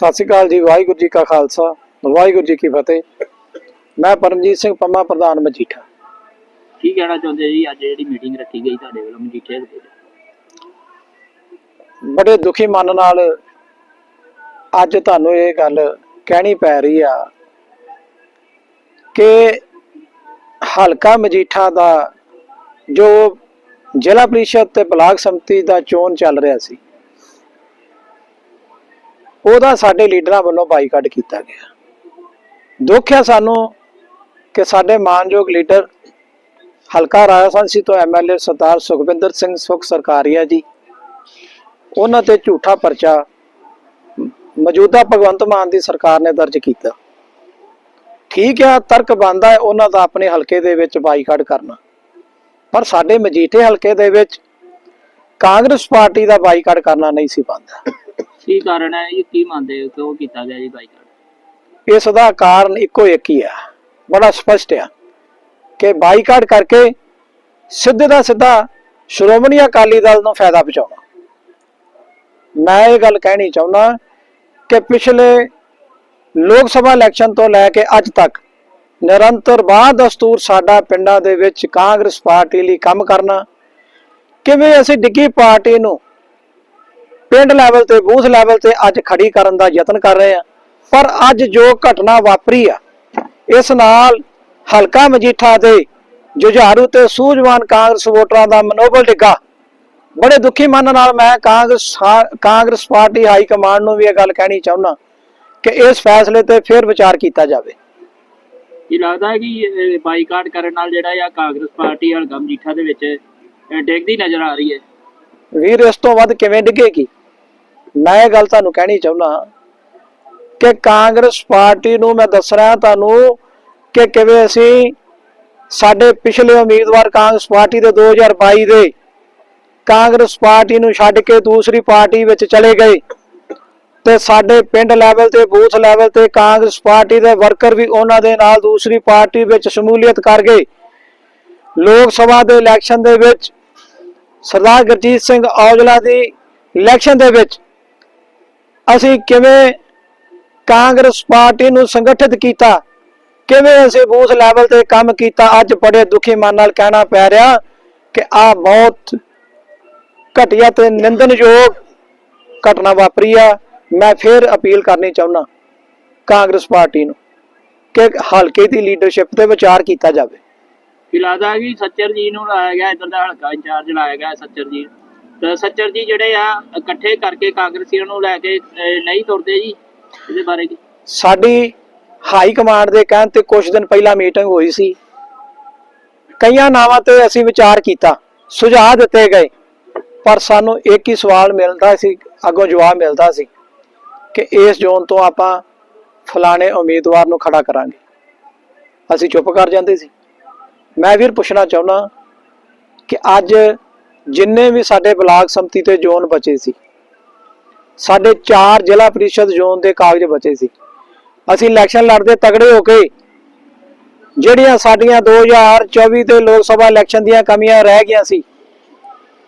ਸਤਿ ਸ਼੍ਰੀ ਅਕਾਲ ਜੀ ਵਾਹਿਗੁਰੂ ਜੀ ਕਾ ਖਾਲਸਾ ਵਾਹਿਗੁਰੂ ਜੀ ਕੀ ਫਤਿਹ। ਮੈਂ ਪਰਮਜੀਤ ਸਿੰਘ ਪੰਮਾ ਪ੍ਰਧਾਨ ਮਜੀਠਾ। ਕੀ ਕਹਿਣਾ ਚਾਹੁੰਦੇ ਜੀ? ਅੱਜ ਜਿਹੜੀ ਮੀਟਿੰਗ ਰੱਖੀ ਗਈ ਤੁਹਾਡੇ ਵੱਲੋਂ ਮਜੀਠੇ ਦੇ ਬੜੇ ਦੁਖੀ ਮਨ ਨਾਲ ਅੱਜ ਤੁਹਾਨੂੰ ਇਹ ਗੱਲ ਕਹਿਣੀ ਪੈ ਰਹੀ ਆ ਕਿ ਹਲਕਾ ਮਜੀਠਾ ਦਾ ਜੋ ਜ਼ਿਲ੍ਹਾ ਪ੍ਰੀਸ਼ਦ ਤੇ ਬਲਾਕ ਸੰਮਤੀ ਦਾ ਚੋਣ ਚੱਲ ਰਿਹਾ ਸੀ ਉਹਦਾ ਸਾਡੇ ਲੀਡਰਾਂ ਵੱਲੋਂ ਬਾਈਕਾਟ ਕੀਤਾ ਗਿਆ। ਦੁੱਖ ਹੈ ਸਾਨੂੰ ਕਿ ਸਾਡੇ ਮਾਨਯੋਗ ਲੀਡਰ ਹਲਕਾ ਰਾਜਸਥਾਨੀ ਤੋਂ ਐਮਐਲਏ ਸਰਦਾਰ ਸੁਖਵਿੰਦਰ ਸਿੰਘ ਸੁਖ ਸਰਕਾਰੀਆ ਜੀ, ਉਹਨਾਂ ਤੇ ਝੂਠਾ ਪਰਚਾ ਮੌਜੂਦਾ ਭਗਵੰਤ ਮਾਨ ਦੀ ਸਰਕਾਰ ਨੇ ਦਰਜ ਕੀਤਾ। ਠੀਕ ਆ ਤਰਕ ਬਣਦਾ ਹੈ ਉਹਨਾਂ ਦਾ ਆਪਣੇ ਹਲਕੇ ਦੇ ਵਿੱਚ ਬਾਈਕਾਟ ਕਰਨਾ, ਪਰ ਸਾਡੇ ਮਜੀਠੇ ਹਲਕੇ ਦੇ ਵਿੱਚ ਕਾਂਗਰਸ ਪਾਰਟੀ ਦਾ ਬਾਈਕਾਟ ਕਰਨਾ ਨਹੀਂ ਸੀ ਬਣਦਾ। ਕੀ ਕਾਰਨ ਹੈ ਇਹ ਕੀ ਮੰਨਦੇ ਹੋ? ਕਿਉਂ ਕੀਤਾ ਗਿਆ ਜੀ ਬਾਈਕਾਟ? ਇਸ ਦਾ ਕਾਰਨ ਇੱਕੋ ਇੱਕ ਹੀ ਆ। ਬੜਾ ਸਪਸ਼ਟ ਆ ਕਿ ਬਾਈਕਾਟ ਕਰਕੇ ਸਿੱਧੇ ਦਾ ਸਿੱਧਾ ਸ਼੍ਰੋਮਣੀ ਅਕਾਲੀ ਦਲ ਨੂੰ ਫਾਇਦਾ ਪਹੁੰਚਾਉਣਾ। ਮੈਂ ਇਹ ਗੱਲ ਕਹਿਣੀ ਚਾਹੁੰਦਾ ਕਿ ਪਿਛਲੇ ਲੋਕ ਸਭਾ ਇਲੈਕਸ਼ਨ ਤੋਂ ਲੈ ਕੇ ਅੱਜ ਤੱਕ ਨਿਰੰਤਰ ਬਾਅਦ ਦਸਤੂਰ ਸਾਡਾ ਪਿੰਡਾਂ ਦੇ ਵਿੱਚ ਕਾਂਗਰਸ ਪਾਰਟੀ ਲਈ ਕੰਮ ਕਰਨਾ, ਕਿਵੇਂ ਅਸੀਂ ਡਿੱਗੀ ਪਾਰਟੀ ਨੂੰ ਪਿੰਡ ਲੈਵਲ ਤੇ ਬੂਥ ਲੈਵਲ ਤੇ ਅੱਜ ਖੜੀ ਕਰਨ ਦਾ ਯਤਨ ਕਰ ਰਹੇ ਆ। ਪਰ ਅੱਜ ਜੋ ਘਟਨਾ ਵਾਪਰੀ ਆ ਇਸ ਨਾਲ ਹਲਕਾ ਮਜੀਠਾ ਦੇ ਜੁਝਾਰੂ ਤੇ ਸੂਝਵਾਨ ਕਾਂਗਰਸ ਵੋਟਰਾਂ ਦਾ ਮਨੋਬਲ ਡਿੱਗਾ। ਬੜੇ ਦੁਖੀ ਮਨ ਨਾਲ ਮੈਂ Congress Congress party high command ਨੂੰ ਵੀ ਇਹ ਗੱਲ ਕਹਿਣੀ ਚਾਹੁੰਦਾ ਕਿ ਇਸ ਫੈਸਲੇ ਤੇ ਫਿਰ ਵਿਚਾਰ ਕੀਤਾ ਜਾਵੇ। ਕੀ ਲੱਗਦਾ ਹੈ ਕਿ ਬਾਈਕਾਟ ਕਰਨ ਨਾਲ ਜਿਹੜਾ ਆ ਕਾਂਗਰਸ ਪਾਰਟੀ ਹਲਕਾ ਮਜੀਠਾ ਦੇ ਵਿੱਚ ਡਿੱਗਦੀ ਨਜ਼ਰ ਆ ਰਹੀ ਹੈ। ਵੀਰ ਇਸ ਤੋਂ ਵੱਧ ਕਿਵੇਂ ਡਿੱਗੇਗੀ? ਮੈਂ ਇਹ ਗੱਲ ਤੁਹਾਨੂੰ ਕਹਿਣੀ ਚਾਹੁੰਦਾ ਕਿ ਕਾਂਗਰਸ ਪਾਰਟੀ ਨੂੰ ਮੈਂ ਦੱਸ ਰਿਹਾ ਤੁਹਾਨੂੰ ਕਿ ਕਿਵੇਂ ਅਸੀਂ ਸਾਡੇ ਪਿਛਲੇ ਉਮੀਦਵਾਰ ਕਾਂਗਰਸ ਪਾਰਟੀ ਦੇ 2022 ਦੇ ਕਾਂਗਰਸ ਪਾਰਟੀ ਨੂੰ ਛੱਡ ਕੇ ਦੂਸਰੀ ਪਾਰਟੀ ਵਿੱਚ ਚਲੇ ਗਏ ਤੇ ਸਾਡੇ ਪਿੰਡ ਲੈਵਲ ਤੇ ਬੂਥ ਲੈਵਲ ਤੇ ਕਾਂਗਰਸ ਪਾਰਟੀ ਦੇ ਵਰਕਰ ਵੀ ਉਹਨਾਂ ਦੇ ਨਾਲ ਦੂਸਰੀ ਪਾਰਟੀ ਵਿੱਚ ਸ਼ਮੂਲੀਅਤ ਕਰ ਗਏ। ਲੋਕ ਸਭਾ ਦੇ ਇਲੈਕਸ਼ਨ ਦੇ ਵਿੱਚ ਸਰਦਾਰ ਗੁਰਜੀਤ ਸਿੰਘ ਔਜਲਾ ਦੀ ਇਲੈਕਸ਼ਨ ਦੇ ਵਿੱਚ ਅਸੀਂ ਕਿਵੇਂ ਕਾਂਗਰਸ ਪਾਰਟੀ ਨੂੰ ਸੰਗਠਿਤ ਕੀਤਾ, ਕਿਵੇਂ ਅਸੀਂ ਬੂਥ ਲੈਵਲ ਤੇ ਕੰਮ ਕੀਤਾ, ਅੱਜ ਬੜੇ ਦੁਖੀ ਮਨ ਨਾਲ ਕਹਿਣਾ ਪੈ ਰਿਹਾ ਕਿ ਆ ਬਹੁਤ ਘਟੀਆ ਤੇ ਨਿੰਦਨਯੋਗ ਘਟਨਾ ਵਾਪਰੀ ਆ। ਮੈਂ ਫਿਰ ਅਪੀਲ ਕਰਨੀ ਚਾਹੁੰਦਾ ਕਾਂਗਰਸ ਪਾਰਟੀ ਨੂੰ ਕਿ ਹਲਕੇ ਦੀ ਲੀਡਰਸ਼ਿਪ ਤੇ ਵਿਚਾਰ ਕੀਤਾ ਜਾਵੇ। ਕੀ ਲੱਗਦਾ ਹੈ ਸੱਚਰ ਜੀ ਨੂੰ ਲਾਇਆ ਗਿਆ, ਇੱਧਰ ਦਾ ਹਲਕਾ ਇੰਚਾਰਜ ਲਾਇਆ ਗਿਆ ਸੱਚਰ ਜੀ। ਸੱਚਰ ਜੀ ਜਿਹੜੇ ਆ, ਇਕੱਠੇ ਕਰਕੇ ਕਾਂਗਰਸੀਆਂ ਨੂੰ ਲੈ ਕੇ ਨਹੀਂ ਤੁਰਦੇ ਜੀ, ਇਹਦੇ ਬਾਰੇ ਕੀ? ਸਾਡੀ ਹਾਈ ਕਮਾਂਡ ਦੇ ਕਹਿਣ ਤੇ ਕੁਝ ਦਿਨ ਪਹਿਲਾਂ ਮੀਟਿੰਗ ਹੋਈ ਸੀ। ਕਈਆਂ ਨਾਵਾਂ ਤੇ ਅਸੀਂ ਵਿਚਾਰ ਕੀਤਾ, ਸੁਝਾਅ ਦਿੱਤੇ ਗਏ, ਪਰ ਸਾਨੂੰ ਇੱਕ ਹੀ ਸਵਾਲ ਮਿਲਦਾ ਸੀ, ਅੱਗੋਂ ਜਵਾਬ ਮਿਲਦਾ ਸੀ ਕਿ ਇਸ ਜ਼ੋਨ ਤੋਂ ਆਪਾਂ ਫਲਾਣੇ ਉਮੀਦਵਾਰ ਨੂੰ ਖੜਾ ਕਰਾਂਗੇ। ਅਸੀਂ ਚੁੱਪ ਕਰ ਜਾਂਦੇ ਸੀ। ਮੈਂ ਵੀਰ ਪੁੱਛਣਾ ਚਾਹੁੰਦਾ ਕਿ ਅੱਜ ਜਿੰਨੇ ਵੀ ਸਾਡੇ ਬਲਾਕ ਸੰਮਤੀ ਤੇ ਜ਼ੋਨ ਬਚੇ ਸੀ, ਸਾਡੇ 4 ਜ਼ਿਲ੍ਹਾ ਪ੍ਰੀਸ਼ਦ ਜ਼ੋਨ ਦੇ ਕਾਗਜ਼ ਬਚੇ ਸੀ। ਅਸੀਂ ਇਲੈਕਸ਼ਨ ਲੜਦੇ ਤਗੜੇ ਹੋ ਕੇ ਜਿਹੜੀਆਂ ਸਾਡੀਆਂ 2024 ਦੇ ਲੋਕ ਸਭਾ ਇਲੈਕਸ਼ਨ ਦੀਆਂ ਕਮੀਆਂ ਰਹਿ ਗਈਆਂ ਸੀ,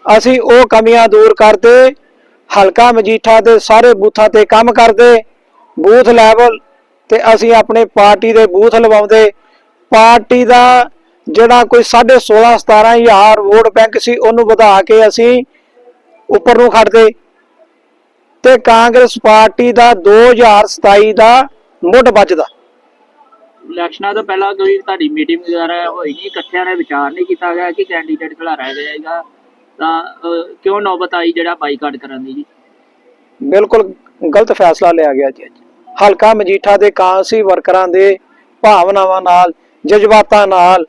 ਅਸੀਂ ਉਹ ਕਮੀਆਂ ਦੂਰ ਕਰਦੇ, ਹਲਕਾ ਮਜੀਠਾ ਦੇ ਸਾਰੇ ਬੂਥਾਂ ਤੇ ਕੰਮ ਕਰਦੇ, ਬੂਥ ਲੈਵਲ ਤੇ ਅਸੀਂ ਆਪਣੇ ਪਾਰਟੀ ਦੇ ਬੂਥ ਲਵਾਉਂਦੇ, ਪਾਰਟੀ ਦਾ ਜਿਹੜਾ ਕੋਈ 16.5 17000 ਵੋਟ ਬੈਂਕ ਸੀ ਉਹਨੂੰ ਵਧਾ ਕੇ ਅਸੀਂ ਉੱਪਰ ਨੂੰ ਖੜਦੇ ਤੇ ਕਾਂਗਰਸ ਪਾਰਟੀ ਦਾ 2027 ਦਾ ਮੁੱਢ ਵੱਜਦਾ। ਇਲੈਕਸ਼ਨਾਂ ਤੋਂ ਪਹਿਲਾਂ ਕੋਈ ਤੁਹਾਡੀ ਮੀਟਿੰਗ ਵਗੈਰਾ ਹੋਈ ਨਹੀਂ ਇਕੱਠਿਆਂ ਨੇ ਵਿਚਾਰ ਨਹੀਂ ਕੀਤਾ ਗਿਆ ਕਿ ਕੈਂਡੀਡੇਟ ਖਿਲਾਰਿਆ ਜਾਏਗਾ ਤਾਂ ਕਿਉਂ ਨੌਬਤ ਆਈ ਜਿਹੜਾ ਬਾਈਕਾਟ ਕਰਨ ਦੀ ਜੀ? ਬਿਲਕੁਲ ਗਲਤ ਫੈਸਲਾ ਲਿਆ ਗਿਆ ਜੀ। ਹਲਕਾ ਮਜੀਠਾ ਦੇ ਕਾਂਸੀ ਵਰਕਰਾਂ ਦੇ ਭਾਵਨਾਵਾਂ ਨਾਲ ਜਜ਼ਬਾਤਾਂ ਨਾਲ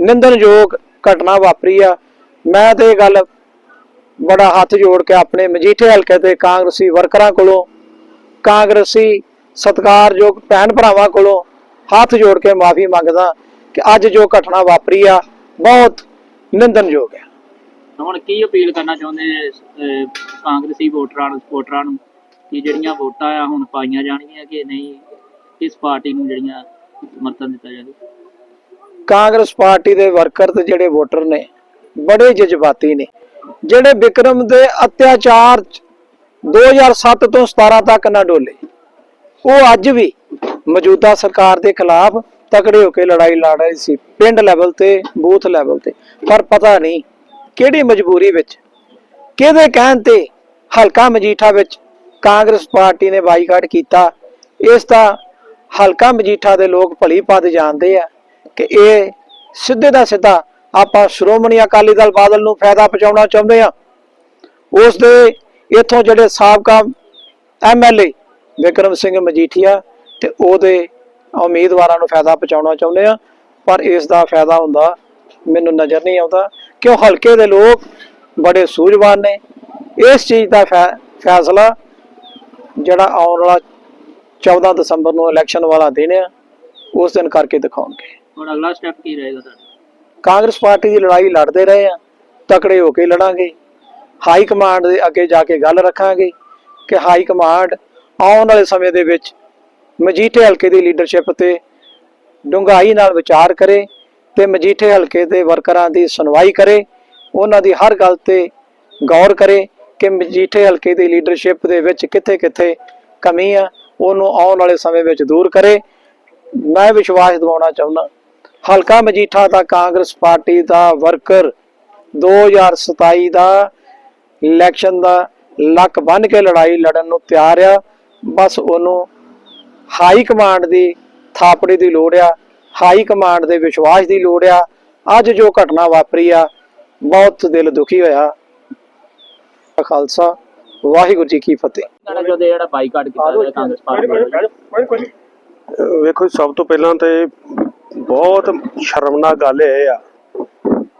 ਨਿੰਦਨਯੋਗ ਘਟਨਾ ਵਾਪਰੀ ਆ। ਮੈਂ ਤੇ ਇਹ ਗੱਲ ਬੜਾ ਹੱਥ ਜੋੜ ਕੇ ਆਪਣੇ ਮਜੀਠੇ ਹਲਕੇ ਦੇ ਕਾਂਗਰਸੀ ਵਰਕਰਾਂ ਕੋਲੋਂ ਕਾਂਗਰਸੀ ਸਤਿਕਾਰਯੋਗ ਭੈਣ ਭਰਾਵਾਂ ਕੋਲੋਂ ਹੱਥ ਜੋੜ ਕੇ ਮਾਫੀ ਮੰਗਦਾ ਕਿ ਅੱਜ ਜੋ ਘਟਨਾ ਵਾਪਰੀ ਆ ਬਹੁਤ ਨਿੰਦਨਯੋਗ ਹੈ ਹੁਣ ਕੀ ਅਪੀਲ ਕਰਨਾ ਚਾਹੁੰਦੇ ਅਹ, ਕਾਂਗਰਸੀ ਵੋਟਰਾਂ ਨੂੰ ਸਪੋਰਟਰਾਂ ਨੂੰ ਕਿ ਜਿਹੜੀਆਂ ਵੋਟਾਂ ਆ ਹੁਣ ਪਾਈਆਂ ਜਾਣਗੀਆਂ ਕਿ ਨਹੀਂ ਇਸ ਪਾਰਟੀ ਨੂੰ ਜਿਹੜੀਆਂ ਸਮਰਥਨ ਦਿੱਤਾ ਜਾਵੇ? ਕਾਂਗਰਸ ਪਾਰਟੀ ਦੇ ਵਰਕਰ ਤੇ ਜਿਹੜੇ ਵੋਟਰ ਨੇ, ਬੜੇ ਜਜ਼ਬਾਤੀ ਨੇ, ਜਿਹੜੇ ਵਿਕਰਮ ਦੇ ਅਤਿਆਚਾਰ 'ਚ 2007 ਤੋਂ 17 ਤੱਕ ਨਾ ਡੋਲੇ, ਉਹ ਅੱਜ ਵੀ ਮੌਜੂਦਾ ਸਰਕਾਰ ਦੇ ਖਿਲਾਫ ਤਕੜੇ ਹੋ ਕੇ ਲੜਾਈ ਲੜ ਰਹੇ ਸੀ, ਪਿੰਡ ਲੈਵਲ ਤੇ, ਬੂਥ ਲੈਵਲ ਤੇ, ਪਰ ਪਤਾ ਨਹੀਂ ਕਿਹੜੀ ਮਜਬੂਰੀ ਵਿੱਚ, ਕਿਹਦੇ ਕਹਿਣ ਤੇ ਹਲਕਾ ਮਜੀਠਾ ਵਿੱਚ ਕਾਂਗਰਸ ਪਾਰਟੀ ਨੇ ਬਾਈਕਾਟ ਕੀਤਾ, ਇਸ ਦਾ ਹਲਕਾ ਮਜੀਠਾ ਦੇ ਲੋਕ ਭਲੀ ਪਦ ਜਾਣਦੇ ਆ ਕਿ ਇਹ ਸਿੱਧੇ ਦਾ ਸਿੱਧਾ ਆਪਾਂ ਸ਼੍ਰੋਮਣੀ ਅਕਾਲੀ ਦਲ ਬਾਦਲ ਨੂੰ ਫਾਇਦਾ ਪਹੁੰਚਾਉਣਾ ਚਾਹੁੰਦੇ ਆ ਉਸ ਦੇ ਇਥੋਂ ਜਿਹੜੇ ਸਾਬਕਾ ਐਮਐਲਏ ਵਿਕਰਮ ਸਿੰਘ ਮਜੀਠੀਆ ਤੇ ਉਹਦੇ ਉਮੀਦਵਾਰਾਂ ਨੂੰ ਫਾਇਦਾ ਪਹੁੰਚਾਉਣਾ ਚਾਹੁੰਦੇ ਆ ਪਰ ਇਸ ਦਾ ਫਾਇਦਾ ਹੁੰਦਾ ਮੈਨੂੰ ਨਜ਼ਰ ਨਹੀਂ ਆਉਂਦਾ, ਕਿਉਂ ਹਲਕੇ ਦੇ ਲੋਕ ਬੜੇ ਸੂਝਵਾਨ ਨੇ। ਇਸ ਚੀਜ਼ ਦਾ ਫੈ- ਫੈਸਲਾ ਜਿਹੜਾ ਆਉਣ ਵਾਲਾ 14 ਦਸੰਬਰ ਨੂੰ ਇਲੈਕਸ਼ਨ ਵਾਲਾ ਦਿਨ ਆ, ਉਸ ਦਿਨ ਕਰਕੇ ਦਿਖਾਉਣਗੇ। ਹੁਣ ਅਗਲਾ ਸਟੈਪ ਕੀ ਰਹੇਗਾ ਤੁਹਾਡਾ? ਕਾਂਗਰਸ ਪਾਰਟੀ ਦੀ ਲੜਾਈ ਲੜਦੇ ਰਹੇ ਆ, ਤਕੜੇ ਹੋ ਕੇ ਲੜਾਂਗੇ। ਹਾਈ ਕਮਾਂਡ ਦੇ ਅੱਗੇ ਜਾ ਕੇ ਗੱਲ ਰੱਖਾਂਗੇ ਕਿ ਹਾਈ ਕਮਾਂਡ ਆਉਣ ਵਾਲੇ ਸਮੇਂ ਦੇ ਵਿੱਚ ਮਜੀਠੇ ਹਲਕੇ ਦੀ ਲੀਡਰਸ਼ਿਪ ਤੇ ਡੂੰਘਾਈ ਨਾਲ ਵਿਚਾਰ ਕਰੇ ਤੇ ਮਜੀਠੇ ਹਲਕੇ ਦੇ ਵਰਕਰਾਂ ਦੀ ਸੁਣਵਾਈ ਕਰੇ, ਉਹਨਾਂ ਦੀ ਹਰ ਗੱਲ ਤੇ ਗੌਰ ਕਰੇ ਕਿ ਮਜੀਠੇ ਹਲਕੇ ਦੀ ਲੀਡਰਸ਼ਿਪ ਦੇ ਵਿੱਚ ਕਿੱਥੇ-ਕਿੱਥੇ ਕਮੀ ਆ, ਉਹਨੂੰ ਆਉਣ ਵਾਲੇ ਸਮੇਂ ਵਿੱਚ ਦੂਰ ਕਰੇ। ਮੈਂ ਵਿਸ਼ਵਾਸ ਦਿਵਾਉਣਾ ਚਾਹੁੰਦਾ ਹਲਕਾ ਮਜੀਠਾ ਦਾ ਕਾਂਗਰਸ ਪਾਰਟੀ ਦਾ ਵਰਕਰ 2027 ਦਾ ਇਲੈਕਸ਼ਨ ਦਾ ਲੱਕ ਬੰਨ ਕੇ ਲੜਾਈ ਲੜਨ ਨੂੰ ਤਿਆਰ ਆ। ਬਸ ਉਹਨੂੰ ਹਾਈ ਕਮਾਂਡ ਦੀ ਥਾਪੜੀ ਦੀ ਲੋੜ ਆ ਹਾਈ ਕਮਾਂਡ ਦੇ ਵਿਸ਼ਵਾਸ ਦੀ ਲੋੜ ਆ। ਅੱਜ ਜੋ ਘਟਨਾ ਵਾਪਰੀ ਆ ਬਹੁਤ ਦਿਲ ਦੁਖੀ ਹੋਇਆ। ਖਾਲਸਾ ਵਾਹਿਗੁਰੂ ਜੀ ਕੀ ਫਤਿਹ। ਜਿਹੜਾ ਬਾਈਕਾਟ ਕੀਤਾ ਕਾਂਗਰਸ ਪਾਰਟੀ ਵੇਖੋ ਸਭ ਤੋਂ ਪਹਿਲਾਂ ਤੇ ਬਹੁਤ ਸ਼ਰਮਨਾਕ ਗੱਲ ਇਹ ਆ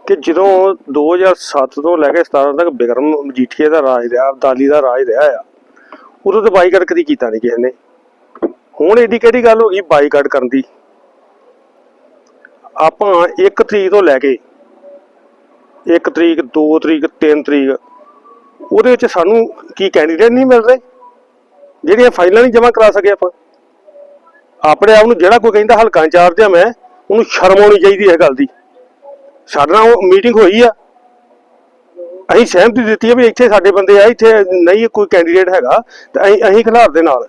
ਕਿ ਜਦੋਂ 2007 ਤੋਂ ਲੈ ਕੇ 17 ਤੱਕ ਬਿਕਰਮ ਮਜੀਠੀਏ ਦਾ ਰਾਜ ਰਿਹਾ, ਅਬਦਾਲੀ ਦਾ ਰਾਜ ਰਿਹਾ ਆ, ਉਦੋਂ ਤੇ ਬਾਈਕਾਟ ਕਦੀ ਕੀਤਾ ਨਹੀਂ ਕਿਸੇ ਨੇ। ਹੁਣ ਏਡੀ ਕਿਹੜੀ ਗੱਲ ਹੋ ਗਈ? ਬਾਈਕਾਟ ਕਰਨ ਦੀ। ਆਪਾਂ 1 ਤਰੀਕ ਤੋਂ ਲੈ ਕੇ 1 ਤਰੀਕ 2 ਤਰੀਕ 3 ਤਰੀਕ, ਉਹਦੇ ਵਿੱਚ ਸਾਨੂੰ ਕੀ ਕੈਂਡੀਡੇਟ ਨਹੀਂ ਮਿਲ ਰਹੇ ਜਿਹੜੀਆਂ ਫਾਈਲਾਂ ਨਹੀਂ ਜਮ੍ਹਾਂ ਕਰਾ ਸਕੇ ਆਪਾਂ। ਆਪਣੇ ਆਪ ਨੂੰ ਜਿਹੜਾ ਕੋਈ ਕਹਿੰਦਾ ਹਲਕਾ ਇੰਚਾਰਜ ਆ ਮੈਂ ਉਹਨੂੰ ਸ਼ਰਮ ਆਉਣੀ ਚਾਹੀਦੀ ਹੈ ਗੱਲ ਦੀ। ਸਾਡੇ ਨਾਲ ਉਹ ਮੀਟਿੰਗ ਹੋਈ ਆ। ਅਸੀਂ ਸਹਿਮਤੀ ਦਿੱਤੀ ਹੈ ਵੀ ਇੱਥੇ ਸਾਡੇ ਬੰਦੇ ਆ ਇੱਥੇ ਨਹੀਂ ਕੋਈ ਕੈਂਡੀਡੇਟ ਹੈਗਾ ਤੇ ਅਸੀਂ ਅਸੀਂ ਖਿਲਾਰ ਦੇ ਨਾਲ।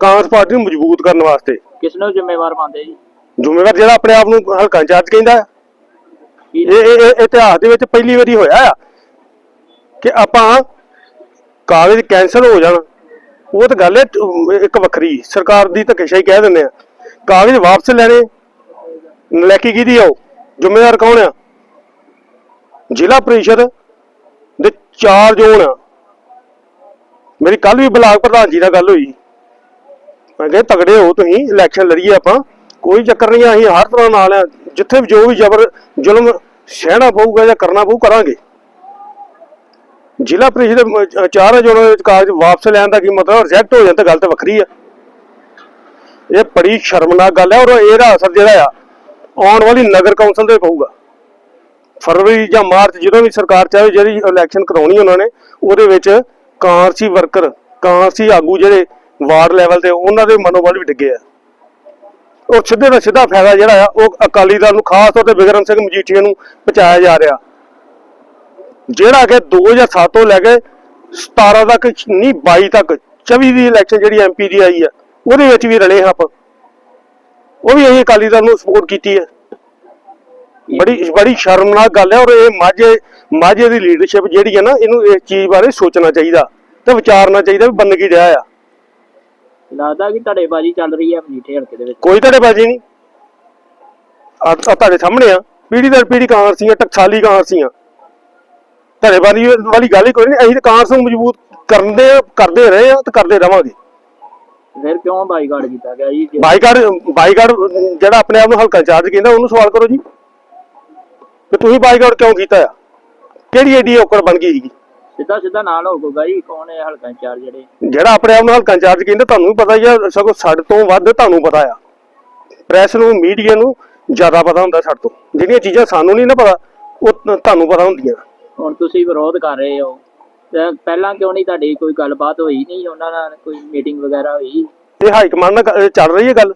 ਕਾਂਗਰਸ ਪਾਰਟੀ ਨੂੰ ਮਜ਼ਬੂਤ ਕਰਨ ਵਾਸਤੇ। ਕਿਸ ਨੂੰ ਜ਼ਿੰਮੇਵਾਰ ਮੰਨਦੇ ਜੀ? ਜ਼ਿੰਮੇਵਾਰ ਜਿਹੜਾ ਆਪਣੇ ਆਪ ਨੂੰ ਹਲਕਾ ਇੰਚਾਰਜ ਕਹਿੰਦਾ। ਇਹ ਇਹ ਇਤਿਹਾਸ ਦੇ ਵਿੱਚ ਪਹਿਲੀ ਵਾਰੀ ਹੋਇਆ ਆ ਕਿ ਆਪਾਂ ਕਾਗਜ਼ ਕੈਂਸਲ ਹੋ ਜਾਣ। ਉਹ ਤਾਂ ਗੱਲ ਹੈ ਇੱਕ ਵੱਖਰੀ। ਸਰਕਾਰ ਦੀ ਧੱਕੇਸ਼ਾਹੀ ਕਹਿ ਦਿੰਦੇ ਆ। ਕਾਗਜ਼ ਵਾਪਸ ਲੈਣੇ ਨਲੈਕੀ ਕਿਹਦੀ ਆ ਜ਼ਿੰਮੇਵਾਰ ਕੌਣ ਆ? ਜ਼ਿਲ੍ਹਾ ਪ੍ਰੀਸ਼ਦ ਦੇ ਚਾਰ ਜ਼ੋਨ ਆ। ਮੇਰੀ ਕੱਲ ਵੀ ਬਲਾਕ ਪ੍ਰਧਾਨ ਜੀ ਨਾਲ ਗੱਲ ਹੋਈ। ਮੈਂ ਕਿਹਾ ਤਗੜੇ ਹੋ ਤੁਸੀਂ ਇਲੈਕਸ਼ਨ ਲੜੀਏ ਆਪਾਂ। ਕੋਈ ਚੱਕਰ ਨਹੀਂ ਆ, ਅਸੀਂ ਹਰ ਤਰ੍ਹਾਂ ਨਾਲ ਆ। ਜਿੱਥੇ ਵੀ ਜੋ ਵੀ ਜ਼ਬਰ ਜ਼ੁਲਮ ਸਹਿਣਾ ਪਊਗਾ ਜਾਂ ਕਰਨਾ ਪਊ ਕਰਾਂਗੇ। ਜ਼ਿਲ੍ਹਾ ਪ੍ਰੀਸ਼ਦ ਦੇ ਚਾਰ ਜੋਨਾਂ ਦੇ ਕਾਗਜ਼ ਵਾਪਸ ਲੈਣ ਦਾ ਕੀ ਮਤਲਬ? ਰਿਜੈਕਟ ਹੋ ਜਾਣ ਗੱਲ ਤਾਂ ਵੱਖਰੀ ਆ। ਇਹ ਬੜੀ ਸ਼ਰਮਨਾਕ ਗੱਲ ਹੈ ਔਰ ਇਹਦਾ ਅਸਰ ਜਿਹੜਾ ਆ, ਆਉਣ ਵਾਲੀ ਨਗਰ ਕੌਂਸਲ ਤੇ ਪਊਗਾ। ਫਰਵਰੀ ਜਾਂ ਮਾਰਚ ਜਦੋਂ ਵੀ ਸਰਕਾਰ ਚਾਹੇ ਜਿਹੜੀ ਇਲੈਕਸ਼ਨ ਕਰਾਉਣੀ ਉਹਨਾਂ ਨੇ, ਉਹਦੇ ਵਿੱਚ ਕਾਂਗਰਸੀ ਵਰਕਰ ਕਾਂਗਰਸੀ ਆਗੂ ਜਿਹੜੇ ਵਾਰਡ ਲੈਵਲ ਤੇ, ਉਹਨਾਂ ਦੇ ਮਨੋਬਲ ਵੀ ਡਿੱਗੇ ਆ। ਉਹ ਸਿੱਧੇ ਦਾ ਸਿੱਧਾ ਫਾਇਦਾ ਜਿਹੜਾ ਆ, ਉਹ ਅਕਾਲੀ ਦਲ ਨੂੰ, ਖਾਸ ਤੌਰ ਤੇ ਬਿਕਰਮ ਸਿੰਘ ਮਜੀਠੀਆ ਨੂੰ ਪਹੁੰਚਾਇਆ ਜਾ ਰਿਹਾ। ਜਿਹੜਾ ਕਿ 2007 ਤੋਂ ਲੈ ਕੇ 17 ਤੱਕ ਨਹੀਂ 22 ਤੱਕ 24 ਦੀ ਇਲੈਕਸ਼ਨ ਜਿਹੜੀ ਐਮਪੀ ਦੀ ਆਈ ਆ ਉਹਦੇ ਵਿੱਚ ਵੀ ਰਲੇ ਹਾਂ ਆਪਾਂ। ਉਹ ਵੀ ਅਸੀਂ ਅਕਾਲੀ ਦਲ ਨੂੰ ਸਪੋਰਟ ਕੀਤੀ ਹੈ ਬੜੀ ਬੜੀ ਸ਼ਰਮਨਾਕ ਗੱਲ ਹੈ ਔਰ ਇਹ ਮਾਝੇ ਮਾਝੇ ਦੀ ਲੀਡਰਸ਼ਿਪ ਜਿਹੜੀ ਹੈ ਨਾ ਇਹਨੂੰ ਇਸ ਚੀਜ਼ ਬਾਰੇ ਸੋਚਣਾ ਚਾਹੀਦਾ ਤੇ ਵਿਚਾਰਨਾ ਚਾਹੀਦਾ ਵੀ ਬੰਦ ਕੀ ਰਿਹਾ ਆ। ਲੱਗਦਾ ਕਿ ਧੜੇਬਾਜ਼ੀ ਚੱਲ ਰਹੀ ਹੈ ਮਜੀਠੇ ਹਲਕੇ ਦੇ ਵਿੱਚ। ਕੋਈ ਤੁਹਾਡੇ ਬਾਜੀ ਨਹੀਂ। ਆ ਤੁਹਾਡੇ ਸਾਹਮਣੇ ਆ ਪੀੜੀ ਦਰ ਪੀੜੀ ਕਾਂਗਰਸੀਆਂ ਟਕਸਾਲੀ ਕਾਂਗਰਸੀਆਂ ਬਾਜੀ ਵਾਲੀ ਗੱਲ ਹੀ ਕੋਈ ਨਹੀਂ ਅਸੀਂ ਤਾਂ ਕਾਂਗਰਸ ਨੂੰ ਮਜ਼ਬੂਤ ਕਰਦੇ ਆ ਕਰਦੇ ਰਹੇ ਆ ਤੇ ਕਰਦੇ ਰਵਾਂਗੇ। ਫਿਰ ਕਿਉਂ ਬਾਈਕਾਟ ਕੀਤਾ ਗਿਆ ਜੀ? ਬਾਈਕਾਟ ਬਾਈਕਾਟ ਜਿਹੜਾ ਆਪਣੇ ਆਪ ਨੂੰ ਹਲਕਾ ਚਾਰਜ ਕਹਿੰਦਾ ਉਹਨੂੰ ਸਵਾਲ ਕਰੋ ਜੀ। ਕਿ ਤੁਸੀਂ ਬਾਈਕਾਟ ਕਿਉਂ ਕੀਤਾ ਆ? ਕਿਹੜੀ ਏਡੀ ਔਕੜ ਬਣ ਗਈ ਸੀਗੀ? ਸਿੱਧਾ ਸਿੱਧਾ ਨਾਲ ਹੋਊਗਾ ਜੀ ਕੌਣ ਹੈ ਹਲਕਾ ਇੰਚਾਰਜ ਜਿਹੜੇ? ਜਿਹੜਾ ਆਪਣੇ ਆਪ ਨੂੰ ਹਲਕਾ ਚਾਰਜ ਕਹਿੰਦਾ ਤੁਹਾਨੂੰ ਵੀ ਪਤਾ ਹੀ ਆ ਸਗੋਂ ਸਾਡੇ ਤੋਂ ਵੱਧ ਤੁਹਾਨੂੰ ਪਤਾ ਆ। ਪ੍ਰੈਸ ਨੂੰ ਮੀਡੀਆ ਨੂੰ ਜ਼ਿਆਦਾ ਪਤਾ ਹੁੰਦਾ ਸਾਡੇ ਤੋਂ। ਜਿਹੜੀਆਂ ਚੀਜ਼ਾਂ ਸਾਨੂੰ ਨਹੀਂ ਨਾ ਪਤਾ ਉਹ ਤੁਹਾਨੂੰ ਪਤਾ ਹੁੰਦੀਆਂ। ਹੁਣ ਤੁਸੀਂ ਵਿਰੋਧ ਕਰ ਰਹੇ ਹੋ। ਤੇ ਪਹਿਲਾਂ ਕਿਉਂ ਨਹੀਂ ਤੁਹਾਡੀ ਕੋਈ ਗੱਲਬਾਤ ਹੋਈ ਨਹੀਂ? ਉਹਨਾਂ ਨਾਲ ਕੋਈ ਮੀਟਿੰਗ ਵਗੈਰਾ ਹੋਈ? ਇਹ ਹਾਈ ਕਮਾਂਡ ਨਾਲ ਚੱਲ ਰਹੀ ਹੈ ਗੱਲ?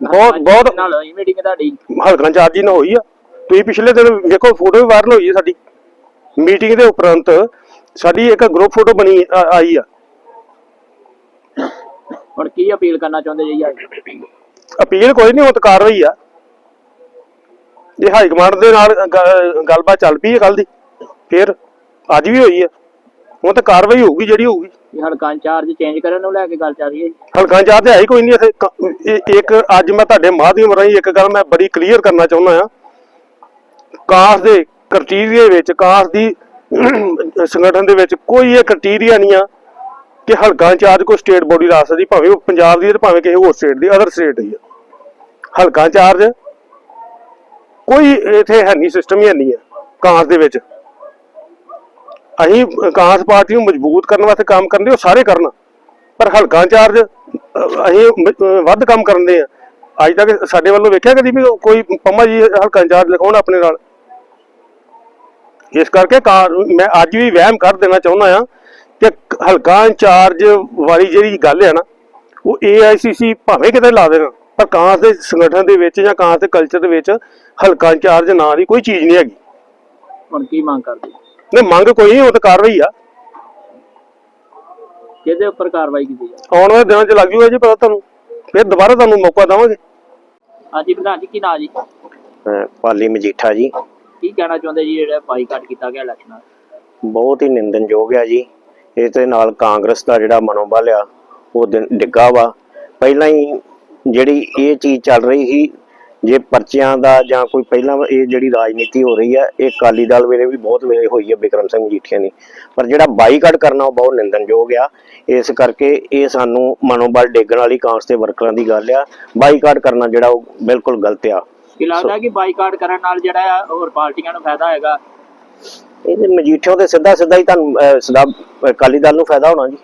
ਬਹੁਤ ਬਹੁਤ ਨਾਲ ਹੋਈ ਮੀਟਿੰਗ ਤੁਹਾਡੀ। ਹਲਕਾ ਚਾਰਜੀ ਨਾਲ ਹੋਈ ਆ। ਤੁਸੀਂ ਪਿਛਲੇ ਦਿਨ ਵੇਖੋ ਫੋਟੋ ਵੀ ਵਾਇਰਲ ਹੋਈ ਹੈ ਸਾਡੀ। ਮੀਟਿੰਗ ਦੇ ਉਪਰੰਤ ਸਾਡੀ ਇੱਕ ਗਰੁੱਪ ਫੋਟੋ ਬਣੀ ਆਈ ਆ। ਹੁਣ ਕੀ ਅਪੀਲ ਕਰਨਾ ਚਾਹੁੰਦੇ ਜੀ ਅਪੀਲ ਕੋਈ ਨਹੀਂ ਹੁਣ ਤਾਂ ਕਾਰਵਾਈ ਆ। ਜੇ ਹਾਈ ਕਮਾਂਡ ਦੇ ਨਾਲ ਗ- ਗੱਲਬਾਤ ਚੱਲ ਪਈ ਹੈ ਕੱਲ ਦੀ ਫਿਰ ਅੱਜ ਵੀ ਹੋਈ ਆ ਹੁਣ ਤਾਂ ਕਾਰਵਾਈ ਹੋਊਗੀ ਜਿਹੜੀ ਹੋਊਗੀ। ਇਹ ਹਲਕਾ ਇੰਚਾਰਜ ਚੇਂਜ ਕਰਨ ਨੂੰ ਲੈ ਕੇ ਗੱਲ ਚੱਲ ਰਹੀ ਹੈ ਜੀ। ਹਲਕਾ ਚਾਹ ਤੇ ਹੈ ਹੀ ਕੋਈ ਨਹੀਂ ਇੱਥੇ। ਕ- ਇਹ- ਇੱਕ ਅੱਜ ਮੈਂ ਤੁਹਾਡੇ ਮਾਧਿਅਮ ਰਾਹੀਂ ਇੱਕ ਗੱਲ ਮੈਂ ਬੜੀ ਕਲੀਅਰ ਕਰਨਾ ਚਾਹੁੰਦਾ ਆ ਕਾਸ ਦੇ ਕ੍ਰਾਈਟੇਰੀਆ ਵਿੱਚ ਕਾਸ ਦੀ ਸੰਗਠਨ ਦੇ ਵਿੱਚ ਕੋਈ ਇਹ ਕ੍ਰਾਈਟੇਰੀਆ ਨਹੀਂ ਆ ਕਿ ਹਲਕਾ ਇੰਚਾਰਜ ਕੋਈ ਸਟੇਟ ਬੋਡੀ ਲਾ ਸਕਦੀ ਭਾਵੇਂ ਉਹ ਪੰਜਾਬ ਦੀ ਹੈ ਤੇ ਭਾਵੇਂ ਕਿਸੇ ਹੋਰ ਸਟੇਟ ਦੀ ਅਦਰ ਸਟੇਟ ਦੀ ਆ ਹਲਕਾ ਇੰਚਾਰਜ ਕੋਈ ਇੱਥੇ ਹੈ ਨਹੀਂ ਸਿਸਟਮ ਹੀ ਹੈ ਨਹੀਂ ਆ ਕਾਂਸ ਦੇ ਵਿੱਚ। ਅਸੀਂ ਕਾਂਸ ਪਾਰਟੀ ਨੂੰ ਮਜ਼ਬੂਤ ਕਰਨ ਵਾਸਤੇ ਕੰਮ ਕਰਦੇ ਉਹ ਸਾਰੇ ਕਰਨ। ਪਰ ਹਲਕਾ ਇੰਚਾਰਜ ਅਸੀਂ ਵੱਧ ਕੰਮ ਕਰਦੇ ਆ ਅੱਜ ਤੱਕ ਸਾਡੇ ਵੱਲੋਂ ਵੇਖਿਆ ਕਦੀ ਵੀ ਕੋਈ ਪੰਮਾ ਜੀ, ਹਲਕਾ ਇੰਚਾਰਜ ਲਿਖਾਉਣ ਆਪਣੇ ਨਾਲ? ਇਸ ਕਰਕੇ ਮੈਂ ਅੱਜ ਵੀ ਵਹਿਮ ਕਰ ਦੇਣਾ ਚਾਹੁੰਦਾ ਆ ਕਿ ਹਲਕਾ ਇੰਚਾਰਜ ਵਾਲੀ ਜਿਹੜੀ ਗੱਲ ਹੈ ਨਾ, ਉਹ ਏਆਈਸੀਸੀ ਭਾਵੇਂ ਕਿਤੇ ਲਾ ਦੇਣਾ। ਪਰ ਕਾਂਸ ਦੇ ਸੰਗਠਨ ਦੇ ਵਿੱਚ ਜਾਂ ਕਾਂਸ ਦੇ ਕਲਚਰ ਦੇ ਵਿੱਚ ਹਲਕਾ ਇੰਚਾਰਜ ਨਾਂ ਦੀ ਕੋਈ ਚੀਜ਼ ਨਹੀਂ ਹੈਗੀ। ਹੁਣ ਕੀ ਮੰਗ ਕਰਦੇ? ਨਹੀਂ ਮੰਗ ਕੋਈ ਨਹੀਂ ਉਹ ਤਾਂ ਕਾਰਵਾਈ ਆ। ਕਿਹਦੇ ਉੱਪਰ ਕਾਰਵਾਈ ਕੀਤੀ ਜਾਵੇ? ਆਉਣ ਵਾਲੇ ਦਿਨਾਂ 'ਚ ਲੱਗ ਜੂਗਾ ਜੀ ਪਤਾ ਤੁਹਾਨੂੰ। ਫਿਰ ਦੁਬਾਰਾ ਤੁਹਾਨੂੰ ਮੌਕਾ ਦੇਵਾਂਗੇ। ਹਾਂਜੀ ਪ੍ਰਧਾਨ ਜੀ ਕੀ ਨਾਂ ਜੀ? ਅਹ ਪਾਲੀ ਮਜੀਠਾ ਜੀ। ਕੀ ਕਹਿਣਾ ਚਾਹੁੰਦੇ ਜੀ ਜਿਹੜਾ ਬਾਈਕਾਟ ਕੀਤਾ ਗਿਆ ਇਲੈਕਸ਼ਨ ਬਹੁਤ ਹੀ ਨਿੰਦਨਯੋਗ ਹੈ ਜੀ। ਇਸ ਦੇ ਨਾਲ ਕਾਂਗਰਸ ਦਾ ਜਿਹੜਾ ਮਨੋਬਲ ਆ ਉਹ ਦਿਨ- ਡਿੱਗਾ ਵਾ। ਪਹਿਲਾਂ ਹੀ ਜਿਹੜੀ ਇਹ ਚੀਜ਼ ਚੱਲ ਰਹੀ ਸੀ ਜੇ ਪਰਚਿਆਂ ਦਾ ਜਾਂ ਕੋਈ ਪਹਿਲਾਂ ਇਹ ਜਿਹੜੀ ਰਾਜਨੀਤੀ ਹੋ ਰਹੀ ਹੈ ਇਹ ਅਕਾਲੀ ਦਲ ਵੇਲੇ ਵੀ ਬਹੁਤ ਵੇਲੇ ਹੋਈ ਹੈ ਬਿਕਰਮ ਸਿੰਘ ਮਜੀਠੀਆ ਨੇ ਪਰ ਜਿਹੜਾ ਬਾਈਕਾਟ ਕਰਨਾ ਉਹ ਬਹੁਤ ਨਿੰਦਨਯੋਗ ਆ। ਇਸ ਕਰਕੇ ਇਹ ਸਾਨੂੰ ਮਨੋਬਲ ਡੇਗਣ ਵਾਲੀ ਕਾਂਗਰਸ ਦੇ ਵਰਕਰਾਂ ਦੀ ਗੱਲ ਆ। ਬਾਈਕਾਟ ਕਰਨਾ ਜਿਹੜਾ ਉਹ ਬਿਲਕੁਲ ਗਲਤ ਆ। ਕੀ ਲੱਗਦਾ ਕਿ ਬਾਈਕਾਟ ਕਰਨ ਨਾਲ ਜਿਹੜਾ ਆ ਹੋਰ ਪਾਰਟੀਆਂ ਨੂੰ ਫਾਇਦਾ ਹੋਏਗਾ? ਇਹਦੇ ਮਜੀਠਿਓਂ ਤੇ ਸਿੱਧਾ ਸਿੱਧਾ ਹੀ ਤੁਹਾਨੂੰ ਸਿੱਧਾ ਅਕਾਲੀ ਦਲ ਨੂੰ ਫਾਇਦਾ ਹੋਣਾ ਜੀ।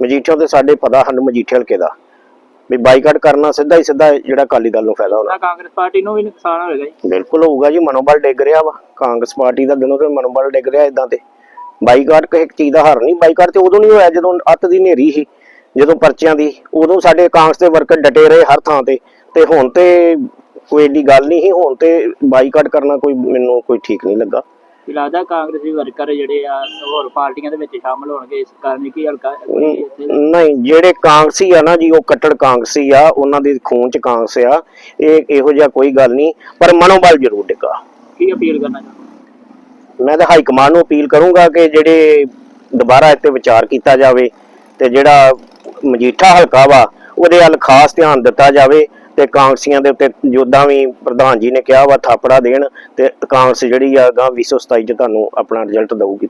ਮਜੀਠਿਓਂ ਤੇ ਸਾਡੇ ਪਤਾ ਸਾਨੂੰ ਮਜੀਠੇ ਹਲਕੇ ਦਾ। ਵੀ ਬਾਈਕਾਟ ਕਰਨਾ ਸਿੱਧਾ ਹੀ ਸਿੱਧਾ ਜਿਹੜਾ ਅਕਾਲੀ ਦਲ ਨੂੰ ਫਾਇਦਾ ਹੋਣਾ। ਕਾਂਗਰਸ ਪਾਰਟੀ ਨੂੰ ਵੀ ਨੁਕਸਾਨ ਹੋਏਗਾ ਜੀ। ਬਿਲਕੁਲ ਹੋਊਗਾ ਜੀ ਮਨੋਬਲ ਡਿੱਗ ਰਿਹਾ ਵਾ। ਕਾਂਗਰਸ ਪਾਰਟੀ ਦਾ ਦਿਨੋਂ ਦਿਨ ਮਨੋਬਲ ਡਿੱਗ ਰਿਹਾ ਇਦਾਂ ਤੇ। ਬਾਈਕਾਟ ਕਿਸੇ ਚੀਜ਼ ਦਾ ਹਰ ਨਹੀਂ। ਬਾਈਕਾਟ ਤੇ ਉਦੋਂ ਨਹੀਂ ਹੋਇਆ ਜਦੋਂ ਅੱਤ ਦੀ ਹਨੇਰੀ ਸੀ ਜਦੋਂ ਪਰਚਿਆਂ ਦੀ। ਉਦੋਂ ਸਾਡੇ ਕਾਂਗਰਸ ਦੇ ਵਰਕਰ ਡਟੇ ਰਹੇ ਹਰ ਥਾਂ ਤੇ। ਤੇ ਹੁਣ ਤੇ ਕੋਈ ਏਡੀ ਗੱਲ ਨਹੀਂ ਸੀ। ਹੁਣ ਤੇ ਬਾਈਕਾਟ ਕਰਨਾ ਕੋਈ ਮੈਨੂੰ ਕੋਈ ਠੀਕ ਨਹੀਂ ਲੱਗਾ। ਕੀ ਲੱਗਦਾ ਕਾਂਗਰਸੀ ਵਰਕਰ ਜਿਹੜੇ ਆ ਹੋਰ ਪਾਰਟੀਆਂ ਦੇ ਵਿੱਚ ਸ਼ਾਮਲ ਹੋਣਗੇ? ਇਸ ਕਾਰਨ ਕੀ ਹਲਕਾ ਨਹੀਂ ਜਿਹੜੇ ਕਾਂਗਰਸੀ ਆ ਨਾ ਜੀ ਉਹ ਕੱਟੜ ਕਾਂਗਰਸੀ ਆ ਉਹਨਾਂ ਦੇ ਖੂਨ ਚ ਕਾਂਗਰਸ ਆ। ਇਹ ਇਹੋ ਜਿਹਾ ਕੋਈ ਗੱਲ ਨਹੀਂ ਪਰ ਮਨੋਬਲ ਜ਼ਰੂਰ ਡਿੱਗਾ ਕੀ ਅਪੀਲ ਕਰਨਾ ਚਾਹੁੰਦੇ ਮੈਂ ਤਾਂ ਹਾਈ ਕਮਾਂਡ ਨੂੰ ਅਪੀਲ ਕਰੂੰਗਾ ਕਿ ਜਿਹੜੇ ਦੁਬਾਰਾ ਇੱਥੇ ਵਿਚਾਰ ਕੀਤਾ ਜਾਵੇ ਤੇ ਜਿਹੜਾ ਮਜੀਠਾ ਹਲਕਾ ਵਾ ਉਹਦੇ ਵੱਲ ਖਾਸ ਧਿਆਨ ਦਿੱਤਾ ਜਾਵੇ। ਤੇ ਕਾਂਗਰਸੀਆਂ ਦੇ ਉੱਤੇ ਜੋਦਾਂ ਵੀ ਪ੍ਰਧਾਨ ਜੀ ਨੇ ਕਿਹਾ ਵਾ ਥਾਪੜਾ ਦੇਣ ਤੇ ਕਾਂਗਰਸ ਜਿਹੜੀ ਆ ਗਾਂ 2027 ਚ ਤੁਹਾਨੂੰ ਆਪਣਾ ਰਿਜ਼ਲਟ ਦਊਗੀ।